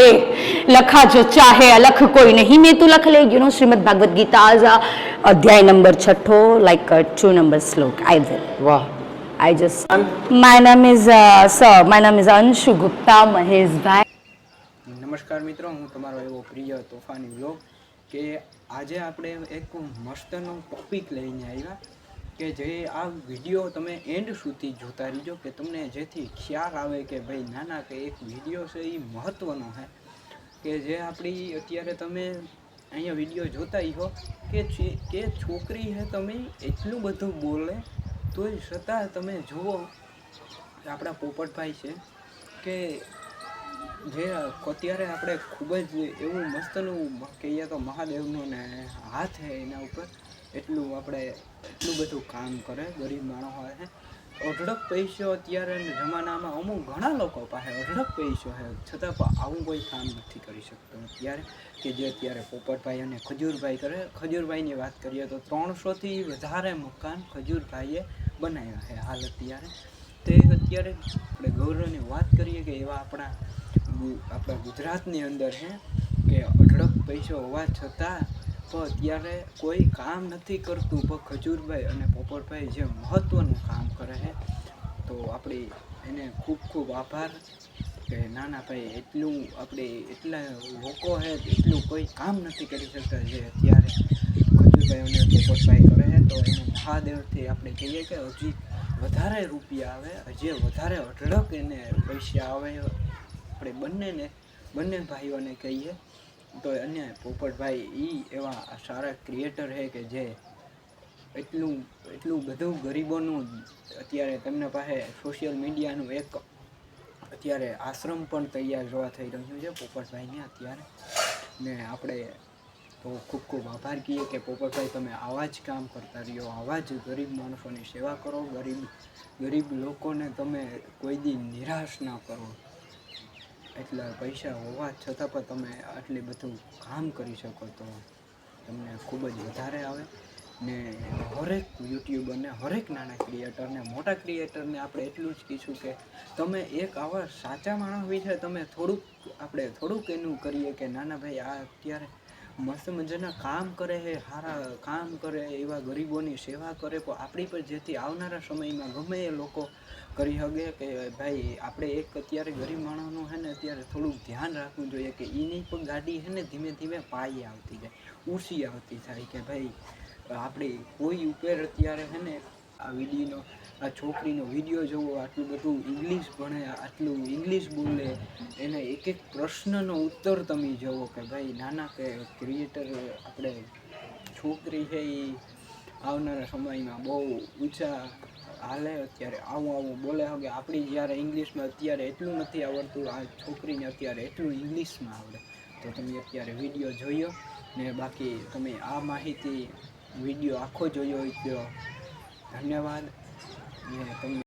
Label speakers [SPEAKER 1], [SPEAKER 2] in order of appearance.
[SPEAKER 1] ले लखा जो चाहे अलख कोई नहीं मैं तू लख ले यू नो श्रीमद भागवत गीता अध्याय नंबर छठो लाइक टू नंबर श्लोक आई विल
[SPEAKER 2] વાહ
[SPEAKER 1] I just. My name is, uh, sir, my name is Anshu Gupta Maheshbhai.
[SPEAKER 3] નમસ્કાર મિત્રો હું તમારો એવો પ્રિય તોફાની વ્લોગ કે આજે આપણે એક મસ્તનો ટોપિક લઈને આવ્યા કે જે આ વીડિયો તમે એન્ડ સુધી જોતા રહીજો કે તમને જેથી ખ્યાલ આવે કે ભાઈ ના ના કે એક વીડિયો છે એ મહત્ત્વનો છે. કે જે આપણી અત્યારે તમે અહીંયા વીડિયો જોતા હો કે કે છોકરી હે તમે એટલું બધું બોલે તોય છતાં તમે જુઓ આપણા પોપટભાઈ છે કે જે અત્યારે આપણે ખૂબ જ એવું મસ્તનું કહીએ તો મહાદેવનો ને હાથ છે એના ઉપર. એટલું આપણે એટલું બધું કામ કરે, ગરીબ માણસ હોય છે અઢળક પૈસો અત્યારે જમાનામાં અમુક ઘણા લોકો પાસે અઢળક પૈસો છે છતાં પણ આવું કોઈ કામ નથી કરી શકતો અત્યારે, કે જે અત્યારે પોપટભાઈ અને ખજૂરભાઈ કરે. ખજૂરભાઈની વાત કરીએ તો ત્રણસોથી વધારે મકાન ખજૂરભાઈએ બનાવ્યા છે હાલ અત્યારે. તે અત્યારે આપણે ગૌરવની વાત કરીએ કે એવા આપણા આપણા ગુજરાતની અંદર છે કે અઢળક પૈસો હોવા છતાં પણ અત્યારે કોઈ કામ નથી કરતું પણ ખજૂરભાઈ અને પોપટભાઈ જે મહત્ત્વનું કામ કરે છે, તો આપણે એને ખૂબ ખૂબ આભાર કે ના ના ભાઈ એટલું આપણે એટલા લોકો છે એટલું કોઈ કામ નથી કરી શકતા જે અત્યારે ખજૂરભાઈ અને પોપટભાઈ કરે છે, તો એને મહાદેવથી આપણે કહીએ કે હજી વધારે રૂપિયા આવે, હજી વધારે અઢળક એને પૈસા આવે આપણે બંનેને, બંને ભાઈઓને કહીએ. તો અને પોપટભાઈ એ એવા સારા ક્રિએટર છે કે જે એટલું એટલું બધું ગરીબોનું અત્યારે તેમના પાસે સોશિયલ મીડિયાનું એક અત્યારે આશ્રમ પણ તૈયાર જોવા થઈ રહ્યું છે પોપટભાઈને અત્યારે. ને આપણે તો ખૂબ ખૂબ આભાર કહીએ કે પોપટભાઈ, તમે આવા જ કામ કરતા રહ્યો, આવા જ ગરીબ માણસોની સેવા કરો, ગરીબ ગરીબ લોકોને તમે કોઈ દી નિરાશ ના કરો. એટલા પૈસા હોવા છતાં પણ તમે આટલી બધું કામ કરી શકો તો તમને ખૂબ જ વધારે આવે. ને હરેક યુટ્યુબરને, હરેક નાના ક્રિએટરને, મોટા ક્રિએટરને આપણે એટલું જ કહીશું કે તમે એક આવા સાચા માણસ વિશે તમે થોડુંક, આપણે થોડુંક એનું કરીએ કે, નાના ભાઈ, આ અત્યારે મસ્ત મજાના કામ કરે છે સારા કામ કરે એવા ગરીબોની સેવા કરે. પણ આપણી પર જેથી આવનારા સમયમાં ગમે એ લોકો કરી શકે કે ભાઈ, આપણે એક અત્યારે ગરીબ માણસનું છે ને અત્યારે થોડુંક ધ્યાન રાખવું જોઈએ કે એની પણ ગાડી છે ને ધીમે ધીમે પાયે આવતી જાય, ઊંચી આવતી થાય કે ભાઈ, આપણી કોઈ ઉપર અત્યારે છે ને આ વિડીયોનો, આ છોકરીનો વીડિયો જોવો, આટલું બધું ઇંગ્લિશ ભણે, આટલું ઇંગ્લિશ બોલે, એને એક એક પ્રશ્નનો ઉત્તર તમે જોવો કે ભાઈ નાના કે ક્રિએટર આપણે છોકરી છે એ આવનારા સમયમાં બહુ ઊંચા હાલે, અત્યારે આવું આવું બોલે, હવે આપણી જ્યારે ઇંગ્લિશમાં અત્યારે એટલું નથી આવડતું, આ છોકરીને અત્યારે એટલું ઇંગ્લિશમાં આવડે. તો તમે અત્યારે વીડિયો જોયો ને બાકી તમે આ માહિતી વીડિયો આખો જોયો હોય તો ધન્યવાદ. તમને